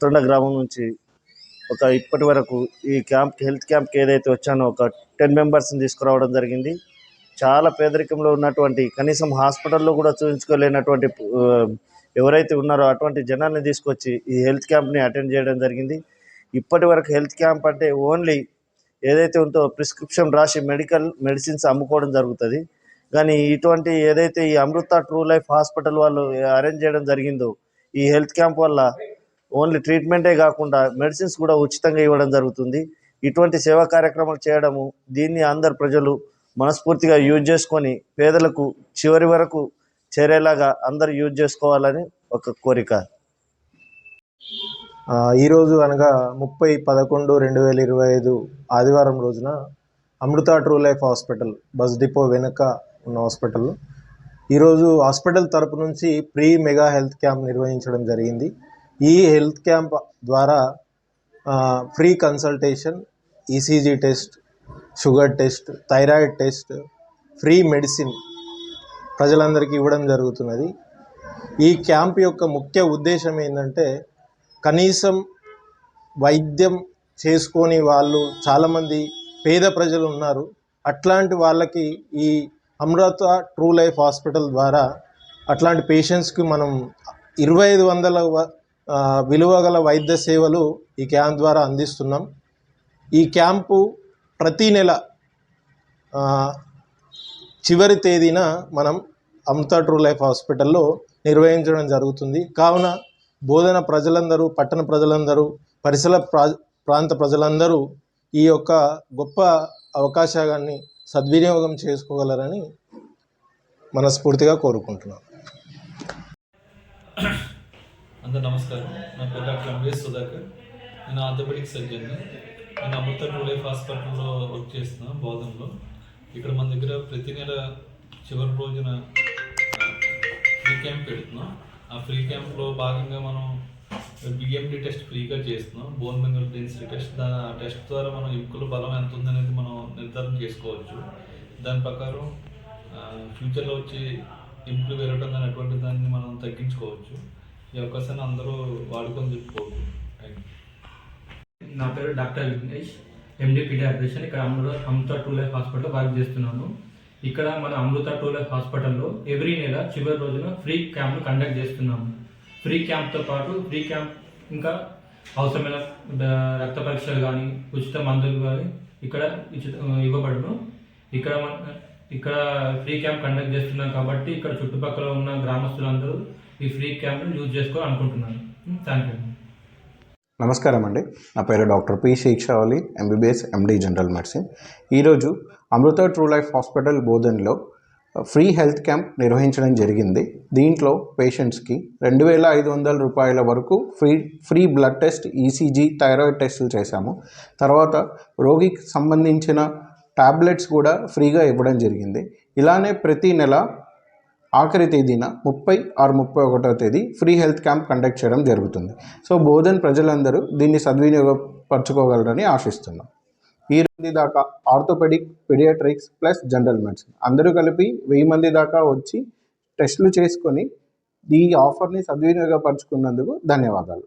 తొండ గ్రామం నుంచి ఒక ఇప్పటి వరకు ఈ క్యాంప్ హెల్త్ క్యాంప్కి ఏదైతే వచ్చానో ఒక టెన్ మెంబర్స్ని తీసుకురావడం జరిగింది. చాలా పేదరికంలో ఉన్నటువంటి కనీసం హాస్పిటల్లో కూడా చూపించుకోలేనటువంటి ఎవరైతే ఉన్నారో అటువంటి జనాల్ని తీసుకొచ్చి ఈ హెల్త్ క్యాంప్ని అటెండ్ చేయడం జరిగింది. ఇప్పటి వరకు హెల్త్ క్యాంప్ అంటే ఓన్లీ ఏదైతే ఉందో ప్రిస్క్రిప్షన్ రాసి మెడికల్ మెడిసిన్స్ అమ్ముకోవడం జరుగుతుంది. కానీ ఇటువంటి ఏదైతే ఈ అమృత ట్రూ లైఫ్ హాస్పిటల్ వాళ్ళు అరేంజ్ చేయడం జరిగిందో ఈ హెల్త్ క్యాంప్ వల్ల ఓన్లీ ట్రీట్మెంటే కాకుండా మెడిసిన్స్ కూడా ఉచితంగా ఇవ్వడం జరుగుతుంది. ఇటువంటి సేవా కార్యక్రమాలు చేయడము దీన్ని అందరు ప్రజలు మనస్ఫూర్తిగా యూజ్ చేసుకొని పేదలకు చివరి వరకు చేరేలాగా అందరు యూజ్ చేసుకోవాలని ఒక కోరిక. ఈరోజు అనగా ముప్పై పదకొండు రెండు వేల ఇరవై ఐదు ఆదివారం రోజున Amrutha true life hospital bus depot వెనుక ఉన్న హాస్పిటల్. ఈరోజు హాస్పిటల్ తరపు నుంచి ప్రీ మెగా హెల్త్ క్యాంప్ నిర్వహించడం జరిగింది. ఈ హెల్త్ క్యాంప్ ద్వారా free consultation ECG test sugar test thyroid test free medicine ప్రజలందరికీ ఇవ్వడం జరుగుతున్నది. ఈ క్యాంప్ యొక్క ముఖ్య ఉద్దేశం ఏంటంటే కనీసం వైద్యం చేసుకొని వాళ్ళు చాలామంది పేద ప్రజలు ఉన్నారు. అట్లాంటి వాళ్ళకి ఈ అమృత ట్రూ లైఫ్ హాస్పిటల్ ద్వారా అట్లాంటి పేషెంట్స్కి మనం ఇరవై ఐదు వందల విలువగల వైద్య సేవలు ఈ క్యాంప్ ద్వారా అందిస్తున్నాం. ఈ క్యాంపు ప్రతీ నెల చివరి తేదీన మనం అమృత ట్రూ లైఫ్ హాస్పిటల్లో నిర్వహించడం జరుగుతుంది. కావున బోధన ప్రజలందరూ పట్టణ ప్రజలందరూ పరిసర ప్రా ప్రాంత ప్రజలందరూ ఈ యొక్క గొప్ప అవకాశాన్ని సద్వినియోగం చేసుకోగలరని మనస్ఫూర్తిగా కోరుకుంటున్నాను అందరు నమస్కారం. నా పేరు డాక్టర్ ఎంవిఎస్ సుధాకర్. నేను ఆర్థోపెడిక్ సర్జన్ని నేను అమృత టూ లైఫ్ హాస్పిటల్లో వర్క్ చేస్తున్నాను బోధనలో. ఇక్కడ మన దగ్గర ప్రతి నెల చివరి రోజున ఫ్రీ క్యాంప్ పెడుతున్నాం. ఆ ఫ్రీ క్యాంప్లో భాగంగా మనం బిఎండి టెస్ట్ ఫ్రీగా చేస్తున్నాం. Bone mineral density test. దా ఆ టెస్ట్ ద్వారా మనం ఎముకల బలం ఎంత ఉందనేది మనం నిర్ధారణ చేసుకోవచ్చు. దాని ప్రకారం ఫ్యూచర్లో వచ్చి ఎముకలు పెరగడం కానీ అటువంటి దాన్ని మనం తగ్గించుకోవచ్చు. ఈ అవకాశాన్ని అందరూ వాడుకొని చెప్పుకోవచ్చు నా పేరు డాక్టర్ విఘ్నేష్ ఎండి పీడియాట్రిషియన్ ఇక్కడ అమృత అమృత టూ లైఫ్ హాస్పిటల్లో వర్క్ చేస్తున్నాను. ఇక్కడ మన అమృత టూ లైఫ్ హాస్పిటల్లో ఎవ్రీ నెల చివరి రోజున ఫ్రీ క్యాంప్ను కండక్ట్ చేస్తున్నాము. ఫ్రీ క్యాంప్తో పాటు ఫ్రీ క్యాంప్ ఇంకా అవసరమైన రక్త పరీక్షలు కానీ ఉచిత మందులు కానీ ఇక్కడ ఉచిత ఇవ్వబడును. ఇక్కడ మన ఇక్కడ ఫ్రీ క్యాంప్ కండక్ట్ చేస్తున్నాం కాబట్టి ఇక్కడ చుట్టుపక్కల ఉన్న గ్రామస్తులందరూ ఈ ఫ్రీ క్యాంప్ను యూజ్ చేసుకోవాలనుకుంటున్నాను థ్యాంక్ యూ నమస్కారం అండి. నా పేరు doctor P Sheekshavali MBBS MD general medicine ఈరోజు అమృత ట్రూ లైఫ్ హాస్పిటల్ బోధన్లో ఫ్రీ హెల్త్ క్యాంప్ నిర్వహించడం జరిగింది. దీంట్లో పేషెంట్స్కి రెండు వేల ఐదు వందల రూపాయల వరకు free free blood test ECG thyroid టెస్టులు చేశాము. తర్వాత రోగికి సంబంధించిన టాబ్లెట్స్ కూడా ఫ్రీగా ఇవ్వడం జరిగింది. ఇలానే ప్రతి నెల ఆఖరి తేదీన ముప్పై ఆరు ముప్పై ఒకటో తేదీ ఫ్రీ హెల్త్ క్యాంప్ కండక్ట్ చేయడం జరుగుతుంది. సో బోధన్ ప్రజలందరూ దీన్ని సద్వినియోగపరచుకోగలరని ఆశిస్తున్నాం. ఈ మంది దాకా orthopaedic paediatrics plus general medicine అందరూ కలిపి వెయ్యి మంది దాకా వచ్చి టెస్టులు చేసుకొని ఈ ఆఫర్ని సద్వినియోగపరచుకున్నందుకు ధన్యవాదాలు.